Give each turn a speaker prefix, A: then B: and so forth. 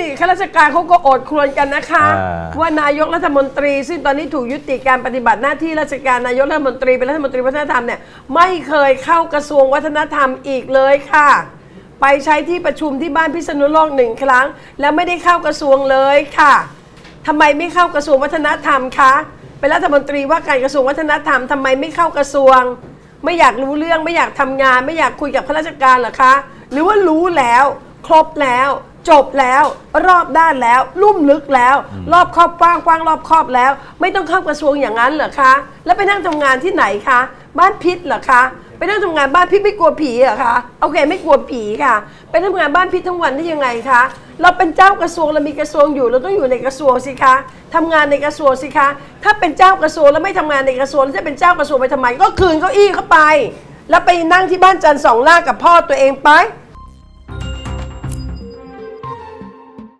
A: นี่ข้าราชการเขาก็โอดครวญกันนะคะ
B: อ่า
A: ว่านายกรัฐมนตรี ซึ่งตอนนี้ถูกยุติการปฏิบัติหน้าที่ราชการนายกรัฐมนตรีเป็นรัฐมนตรีวัฒนธรรมเนี่ยไม่เคยเข้ากระทรวงวัฒนธรรมอีกเลยค่ะ ไปใช้ที่ประชุมที่บ้านพิษณุโลกหนึ่งครั้ง แล้วไม่ได้เข้ากระทรวงเลยค่ะทำไมไม่เข้ากระทรวงวัฒนธรรมคะเป็นรัฐมนตรีว่าการกระทรวงวัฒนธรรมทำไมไม่เข้ากระทรวง ไม่อยากรู้เรื่องไม่อยากทำงาน ไม่อยากคุยกับข้าราชการเหรอคะ หรือว่ารู้แล้ว ครบแล้ว จบแล้วรอบด้านแล้วลุ่มลึกแล้ว รอบครอบกว้างกว้างรอบครอบแล้ว ไม่ต้องเข้ากระทรวงอย่างนั้นเหรอคะ แล้วไปนั่งทำงานที่ไหนคะ บ้านพิษเหรอคะ ไปนั่งทำงานบ้านพิษไม่กลัวผีเหรอคะโอเคไม่กลัวผีค่ะ ไปทำงานบ้านพิษทั้งวันได้ยังไงคะเราเป็นเจ้ากระทรวงเรามีกระทรวงอยู่เราต้องอยู่ในกระทรวงสิคะทำงานในกระทรวงสิคะ ถ้าเป็นเจ้ากระทรวงแล้วไม่ทำงานในกระทรวงแล้วจะเป็นเจ้ากระทรวงไปทำไมก็คืนเก้าอี้เข้าไป แล้วไปนั่งที่บ้านจันทร์สองล่ากับพ่อตัวเองไป